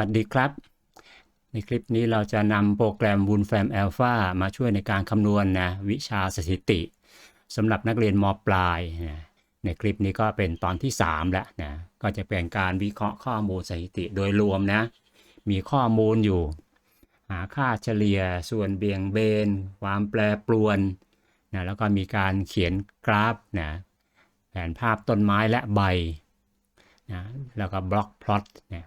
สวัสดีครับ ในคลิปนี้เราจะนำโปรแกรม w o o n f a m Alpha มาช่วยในการคำนวณนะวิชาสถิติสำหรับนักเรียนมปลายนะในคลิปนี้ก็เป็นตอนที่ 3 แล้วนะก็จะเป็นการวิเคราะห์ข้อมูลสถิติโดยรวมนะมีข้อมูลอยู่ หาค่าเฉลี่ยส่วนเบี่ยงเบน ความแปรปรวนนะแล้วก็มีการเขียนกราฟนะแผนภาพต้นไม้และใบนะแล้วก็บล็อกพลอตนะ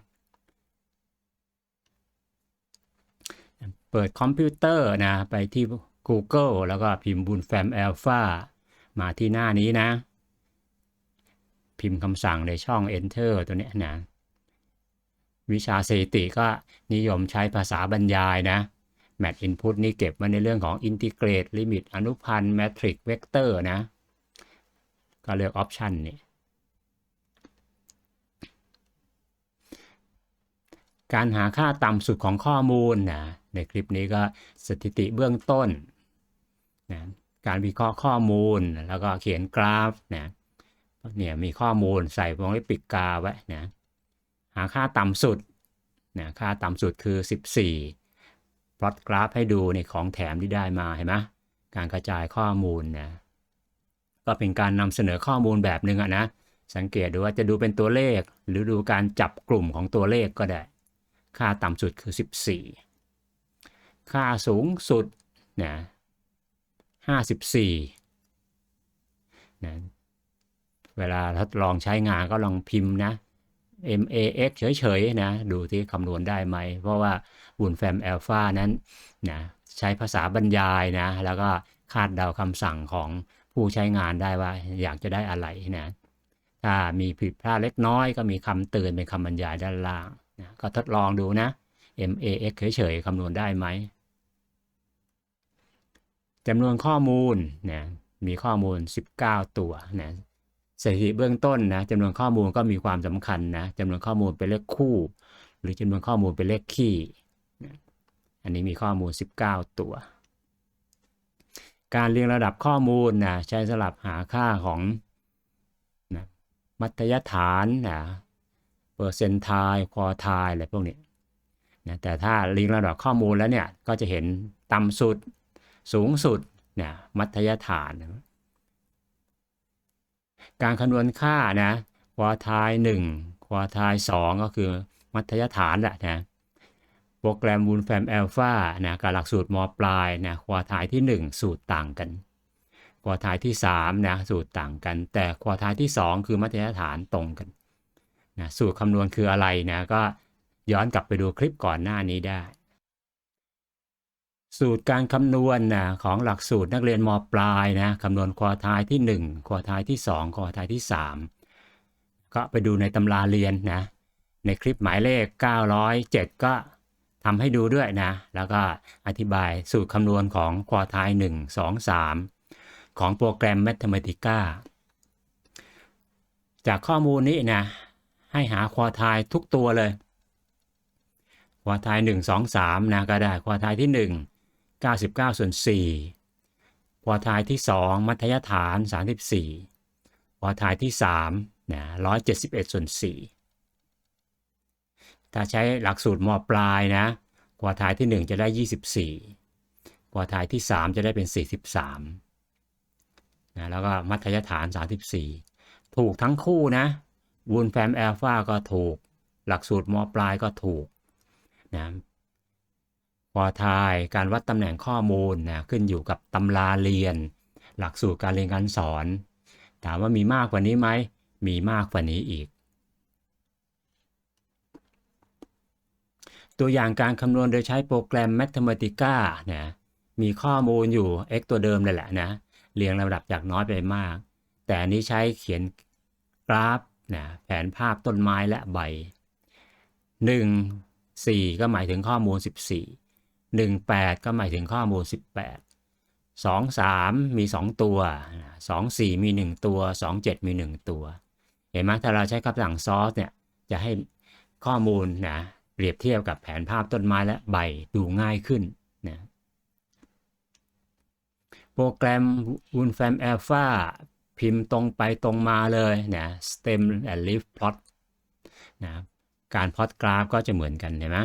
เปิดคอมพิวเตอร์นะ ไปที่ Google แล้วก็พิมพ์บุญแฟม Alpha มาที่หน้านี้นะ พิมพ์คำสั่งในช่อง Enter ตัวนี้นะ วิชาสถิติก็นิยมใช้ภาษาบรรยายนะ Mat Input นี่เก็บไว้ในเรื่องของ Integrate Limit อนุพันธ์ Matrix Vector นะ ก็เลือก Option นี่ การหาค่าต่ำสุดของข้อมูลนะในคลิปนี้ก็สถิติเบื้องต้นนะการวิเคราะห์ข้อมูลแล้วก็เขียนกราฟนะเนี่ยมีข้อมูลใส่วงเล็บปิดกาไว้นะหาค่าต่ำสุดนะค่าต่ำสุดคือ 14พลอตกราฟให้ดูในของแถมที่ได้มาเห็นไหมการกระจายข้อมูลนะก็เป็นการนำเสนอข้อมูลแบบหนึ่งอะนะสังเกตดูว่าจะดูเป็นตัวเลข หรือดูการจับกลุ่มของตัวเลขก็ได้ ค่าต่ำสุดคือ 14 ค่าสูงสุดนะ54นะเวลาทดลองใช้งานก็ลองพิมพ์นะ MAX เฉยๆนะ ดูที่คำนวณได้ไหม เพราะว่าบุญแฟม Alpha นั้นนะใช้ภาษาบรรยายนะ แล้วก็คาดเดาคำสั่งของผู้ใช้งานได้ว่าอยากจะได้อะไรนะ ถ้ามีผิดพลาดเล็กน้อยก็มีคำเตือนเป็นคำบรรยายด้านล่าง นะก็ทดลองดูนะ MAX เฉยๆคำนวณได้ไหมจำนวนข้อมูลนะมีข้อมูล 19 ตัวนะสถิติเบื้องต้นนะจำนวนข้อมูลก็มีความสำคัญนะจำนวนข้อมูลเป็นเลขคู่ หรือจำนวนข้อมูลเป็นเลขคี่นะอันนี้มีข้อมูล 19 ตัว การเรียงระดับข้อมูลนะใช้สำหรับหาค่าของนะมัธยฐานนะ อร์เซนทล์ควอไทล์อะไรพวกนี้นะแต่ถ้าเรียงระดับข้อมูลแล้วเนี่ย ก็จะเห็นต่ำสุดสูงสุดเนี่ยมัธยฐาน การคำนวณค่านะควอทาย1ควอทาย2ก็คือมัธยฐานแหละนะโปรแกรมวูนแฟมแอลฟานะกับหลักสูตรมปลายนะควอทายที่ 1 สูตรต่างกันควอทายที่3นะสูตรต่างกัน แต่ควอทายที่ 2 คือมัธยฐานตรงกัน นะสูตรคำนวณคืออะไรนะก็ย้อนกลับไปดูคลิปก่อนหน้านี้ได้ สูตรการคำนวณนะของหลักสูตรนักเรียนมปลายนะคำนวณควอทายที่ 1 ควอทายที่ 2 ควอทายที่ 3 ก็ไปดูในตำราเรียนนะในคลิปหมายเลข 907 ก็ทำให้ดูด้วยนะ แล้วก็อธิบายสูตรคำนวณของควอทาย 1 2 3 ของโปรแกรม Mathematica จากข้อมูลนี้นะ ให้หาควอทายทุกตัวเลย ควอทาย1 2 3นะก็ได้ควอทายที่ 1 99ส่วน4ควอทายที่ 2 มัธยฐาน 34ควอทายที่3นะ171ส่วน4ถ้าใช้หลักสูตรมปลายนะควอทายที่ 1 จะได้ 24ควอทายที่ 3 จะได้เป็น 43นะแล้วก็มัธยฐาน 34 ถูกทั้งคู่นะ วูนแฟมแอลฟาก็ถูก หลักสูตรมอปลายก็ถูกนะพอทายการวัดตำแหน่งข้อมูลนะขึ้นอยู่กับตำราเรียน หลักสูตรการเรียนการสอน ถามว่ามีมากกว่านี้ไหม มีมากกว่านี้อีก ตัวอย่างการคำนวณโดยใช้โปรแกรม Mathematica นะมีข้อมูลอยู่ x ตัวเดิมเลยแหละนะ เรียงลำดับจากน้อยไปมาก แต่อันนี้ใช้เขียนกราฟ นะแผนภาพต้นไม้และใบ 1 4 ก็หมายถึงข้อมูล 14 18 ก็หมายถึงข้อมูล 18 2 3 มี 2 ตัว 2 4 มี 1 ตัว 2 7 มี 1 ตัว เห็นไหมถ้าเราใช้คำสั่งซอสเนี่ยจะให้ข้อมูลนะเปรียบเทียบกับแผนภาพต้นไม้และใบดูง่ายขึ้นนะโปรแกรม w o o n f a m Alpha พิมพ์ตรงไปตรงมาเลยนะ stem and leaf plot นะการพลอตกราฟก็จะเหมือนกันเห็นไหม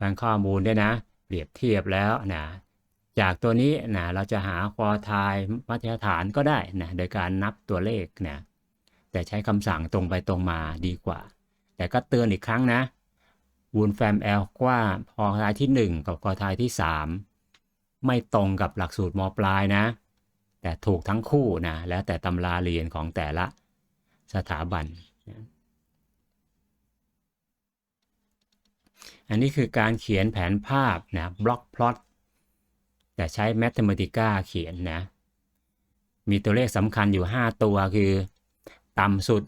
ฟังข้อมูลด้วยนะ เปรียบเทียบแล้วนะจากตัวนี้นะเราจะหาควอไทายมาตรฐานก็ได้นะโดยการนับตัวเลขนะแต่ใช้คำสั่งตรงไปตรงมาดีกว่า แต่ก็เตือนอีกครั้งนะวูนแฟมแอลกว่าพอทายที่ 1 กับควอไทายที่ 3 ไม่ตรงกับหลักสูตรมปลายนะ แต่ถูกทั้งคู่นะแล้วแต่ตำราเรียนของแต่ละสถาบันนะอันนี้คือการเขียนแผนภาพนะบล็อกพลอตแต่ใช้ Mathematica เขียนนะ มีตัวเลขสำคัญอยู่ 5 ตัวคือ ต่ำสุด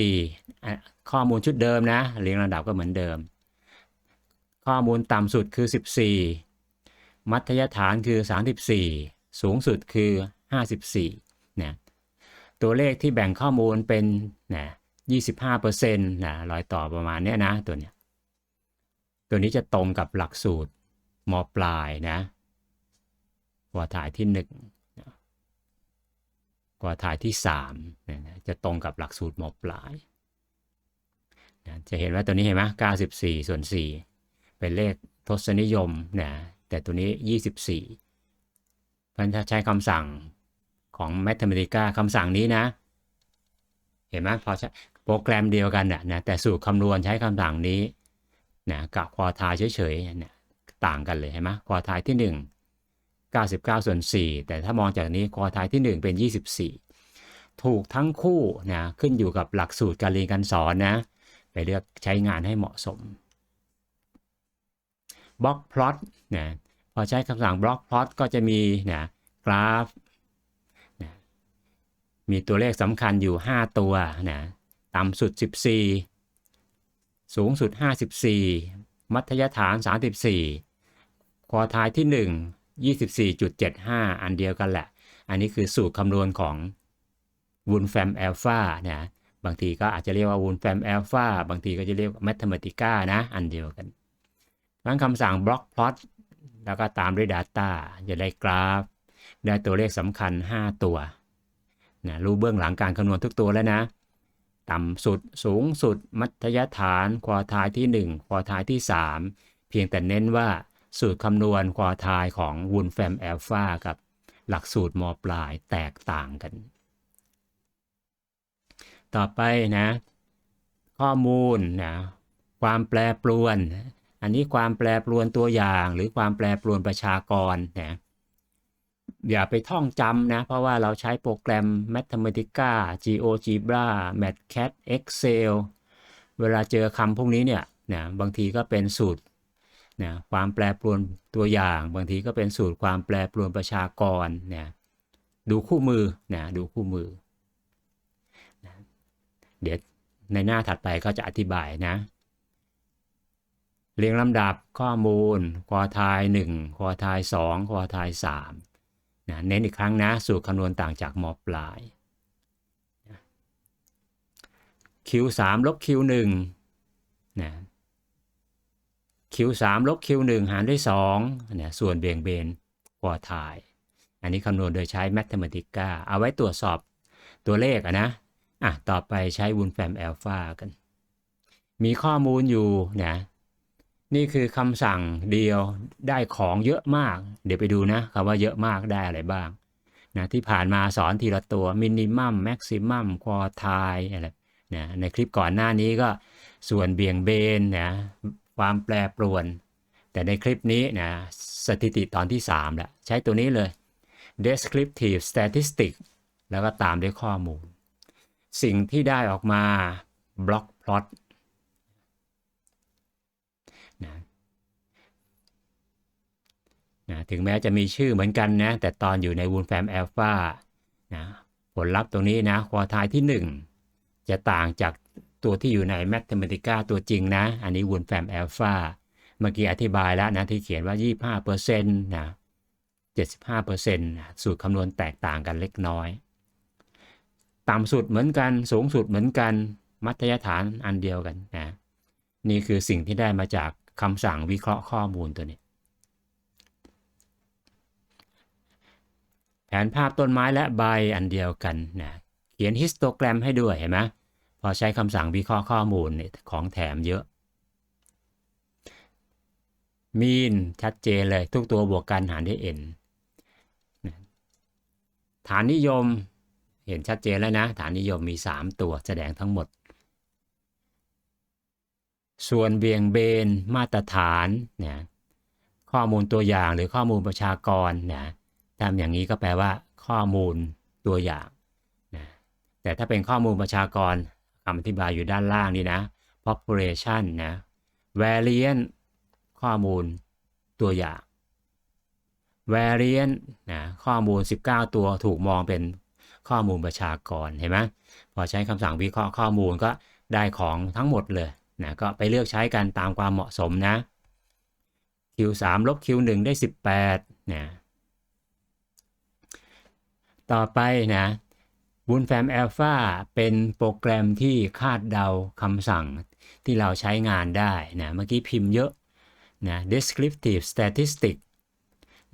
14อ่ข้อมูลชุดเดิมนะ เรียงระดับก็เหมือนเดิม ข้อมูลต่ำสุดคือ 14 มัธยฐานคือ 34 สูงสุดคือ 54นะตัวเลขที่แบ่งข้อมูลเป็นนะ25%นะรอยต่อประมาณเนี้ยนะตัวเนี้ยตัวนี้จะตรงกับหลักสูตรมปลายนะกว่าถ่ายที่1นะกว่าถ่ายที่3นะนะจะตรงกับหลักสูตรมปลายนะจะเห็นว่าตัวนี้เห็นไหม94 ส่วน 4 เป็นเลขทศนิยมนะ แต่ตัวนี้ 24พันถ้าใช้คำสั่งของ Mathematica คำสั่งนี้นะ เห็นไหมพอใช้โปรแกรมเดียวกันนะนะแต่สูตรคำนวณใช้คำสั่งนี้นะกับควอทายเฉยๆเนี่ยต่างกันเลยเห็นไหมควอทายที่ 1 99 ส่วน 4 แต่ถ้ามองจากนี้ควอทายที่ 1 เป็น 24 ถูกทั้งคู่นะขึ้นอยู่กับหลักสูตรการเรียนการสอนนะ ไปเลือกใช้งานให้เหมาะสม บล็อกพลอตนะพอใช้คำสั่งบล็อกพลอตก็จะมีนะกราฟนะมีตัวเลขสำคัญอยู่ 5 ตัวนะต่ำสุด 14 สูงสุด 54 มัธยฐาน 34 ควอทายที่ 1 24.75 อันเดียวกันแหละ อันนี้คือสูตรคำนวณของวูนแฟมแอลฟานะบางทีก็อาจจะเรียกว่าวูนแฟมแอลฟาบางทีก็จะเรียกแมทเมติก้านะ อันเดียวกัน ทั้งคำสั่งบล็อกพลอตแล้วก็ตามด้วย Data จะได้กราฟ ได้ตัวเลขสำคัญ 5 ตัวนะรู้เบื้องหลังการคำนวณทุกตัวแล้วนะ ต่ำสุดสูงสุด มัธยฐาน ควอไทายที่ 1 ควอไทายที่ 3 เพียงแต่เน้นว่าสูตรคำนวณควอไทายของวูนแฟมแอลฟากับหลักสูตรมปลายแตกต่างกัน ต่อไปนะ ข้อมูลนะความแปรปรวน อันนี้ความแปรปรวนตัวอย่างหรือความแปรปรวนประชากรนะอย่าไปท่องจำนะ เพราะว่าเราใช้โปรแกรม Mathematica GeoGebra MathCAD Excel เวลาเจอคำพวกนี้เนี่ยนะบางทีก็เป็นสูตรนะความแปรปรวนตัวอย่าง บางทีก็เป็นสูตรความแปรปรวนประชากรนะดูคู่มือนะดูคู่มือนะเดี๋ยวในหน้าถัดไปก็จะอธิบายนะ เรียงลำดับข้อมูลควอไทาย1ควอไทาย2ควอไทาย3นะเน้นอีกครั้งนะสูตรคำนวณต่างจากมปลาย Q3 ลบ Q1 นะ Q3 ลบ Q1 หารด้วย2นะส่วนเบี่ยงเบนควอไทายอันนี้คำนวณโดยใช้ Mathematica เอาไว้ตรวจสอบตัวเลขอะนะอะต่อไปใช้ w o o n f a m Alpha กัน มีข้อมูลอยู่นะ นี่คือคำสั่งเดียวได้ของเยอะมาก เดี๋ยวไปดูนะคำว่าเยอะมากได้อะไรบ้างนะที่ผ่านมาสอนทีละตัวมินิมัมแม็กซิมัมควอไทอะไรนะในคลิปก่อนหน้านี้ก็ส่วนเบี่ยงเบนนะความแปรปรวน แต่ในคลิปนี้นะสถิติตอนที่3แล้วใช้ตัวนี้เลย descriptive statistic แล้วก็ตามด้วยข้อมูล สิ่งที่ได้ออกมา block plot นะ นะถึงแม้จะมีชื่อเหมือนกันนะแต่ตอนอยู่ใน w o o n f a m Alpha นะผลลัพธ์ตรงนี้นะควอไทายที่ 1 จะต่างจากตัวที่อยู่ใน Mathematica ตัวจริงนะ อันนี้ w o o n f a m Alpha เมื่อกี้อธิบายแล้วนะที่เขียนว่า 25%นะ75%นะสูตรคำนวณแตกต่างกันเล็กน้อย ต่ำสุดเหมือนกัน สูงสุดเหมือนกัน มัธยฐานอันเดียวกันนะ นี่คือสิ่งที่ได้มาจากคำสั่งวิเคราะห์ข้อมูลตัวนี้ แผนภาพต้นไม้และใบอันเดียวกันนะเขียนฮิสโตแกรมให้ด้วยเห็นไหมพอใช้คำสั่งวิเคราะห์ข้อมูลเนี่ยของแถมเยอะ มีนชัดเจนเลยทุกตัวบวกกันหารด้วย n นฐานนิยมเห็นชัดเจนแล้วนะ ฐานนิยมมี 3 ตัวแสดงทั้งหมด ส่วนเบี่ยงเบนมาตรฐานนะข้อมูลตัวอย่างหรือข้อมูลประชากรนะ ทำอย่างนี้ก็แปลว่าข้อมูลตัวอย่างนะแต่ถ้าเป็นข้อมูลประชากรคำอธิบายอยู่ด้านล่างนี่นะ population นะ variant ข้อมูลตัวอย่าง variant นะข้อมูล 19 ตัวถูกมองเป็นข้อมูลประชากรเห็นไหมพอใช้คำสั่งวิเคราะห์ข้อมูลก็ได้ของทั้งหมดเลยนะก็ไปเลือกใช้กันตามความเหมาะสมนะ Q3 ลบ Q1 ได้ 18นะ ต่อไปนะบูนแฟม Alpha เป็นโปรแกรมที่คาดเดาคำสั่งที่เราใช้งานได้นะเมื่อกี้พิมพ์เยอะนะ descriptive statistic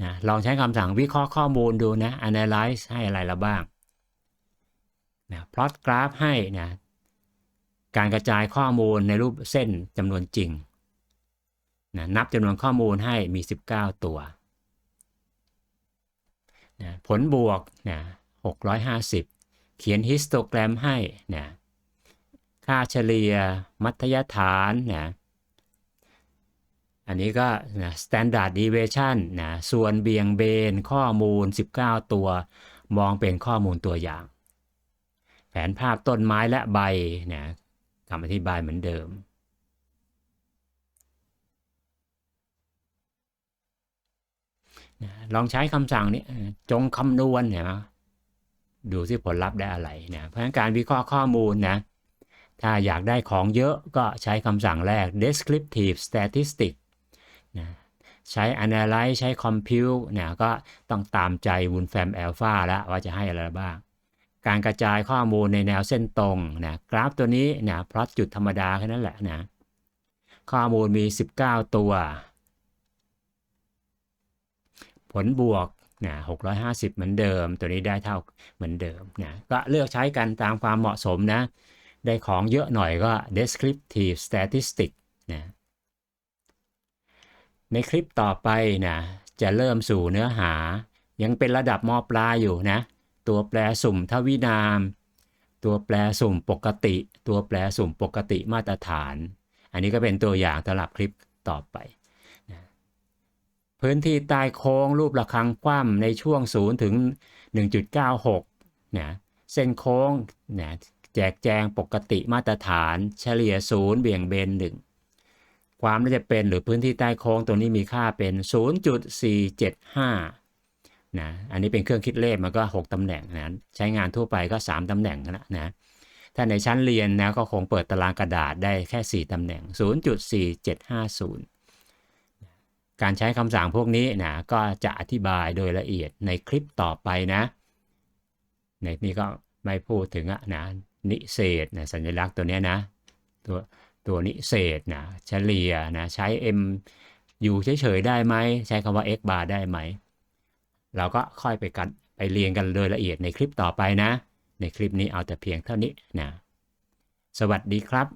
นะลองใช้คำสั่งวิเคราะห์ข้อมูลดูนะ analyze ให้อะไรเราบ้างนะ plot graph ให้นะการกระจายข้อมูลในรูปเส้นจำนวนจริงนะนับจำนวนข้อมูลให้มี 19 ตัว นะผลบวกนะ650 เขียนฮิสโตแกรมให้นะค่าเฉลี่ยมัธยฐานนะอันนี้ก็นะ standard deviation นะส่วนเบี่ยงเบนข้อมูล 19 ตัว มองเป็นข้อมูลตัวอย่าง แผนภาพต้นไม้และใบนะคำอธิบายเหมือนเดิมนะ ลองใช้คำสั่งนี้จงคำนวณเนี่ยนะดูที่ผลลัพธ์ได้อะไรนะเพราะฉะนั้นการวิเคราะห์ข้อมูลนะถ้าอยากได้ของเยอะก็ใช้คำสั่งแรก descriptive statistic นะใช้ analyze ใช้ compute นะก็ต้องตามใจ Wolfram Alpha แล้วว่าจะให้อะไรบ้าง การกระจายข้อมูลในแนวเส้นตรงนะกราฟตัวนี้นะพลอตจุดธรรมดาแค่นั้นแหละนะข้อมูลมี 19 ตัว ผลบวกนะ650 เหมือนเดิม ตัวนี้ได้เท่าเหมือนเดิมนะก็เลือกใช้กันตามความเหมาะสมนะ ได้ของเยอะหน่อยก็ descriptive statistic นะในคลิปต่อไปนะจะเริ่มสู่เนื้อหา ยังเป็นระดับมปลายอยู่นะ ตัวแปรสุ่มทวินาม ตัวแปรสุ่มปกติ ตัวแปรสุ่มปกติมาตรฐาน อันนี้ก็เป็นตัวอย่างสำหรับคลิปต่อไป พื้นที่ใต้โค้งรูประฆังคว่ำในช่วง 0 ถึง 1.96นะเส้นโค้งนะแจกแจงปกติมาตรฐาน เฉลี่ย 0 เบี่ยงเบน 1 ความน่าจะเป็นหรือพื้นที่ใต้โค้งตัวนี้มีค่าเป็น 0.475นะอันนี้เป็นเครื่องคิดเลขมันก็ 6 ตำแหน่งนะใช้งานทั่วไปก็ 3 ตำแหน่งนะนะถ้าในชั้นเรียนนะก็คงเปิดตารางกระดาษได้แค่ 4 ตำแหน่ง 0.4750 การใช้คำสั่งพวกนี้นะก็จะอธิบายโดยละเอียดในคลิปต่อไปนะ ในนี้ก็ไม่พูดถึงนะนิเศษนะสัญลักษณ์ตัวนี้นะตัวตัวนิเศษนะเฉลี่ยนะใช้ m อยู่เฉยๆได้ไหมใช้คำว่า x bar ได้ไหม เราก็ค่อยไปกันไปเรียนกันโดยละเอียดในคลิปต่อไปนะ ในคลิปนี้เอาแต่เพียงเท่านี้นะสวัสดีครับ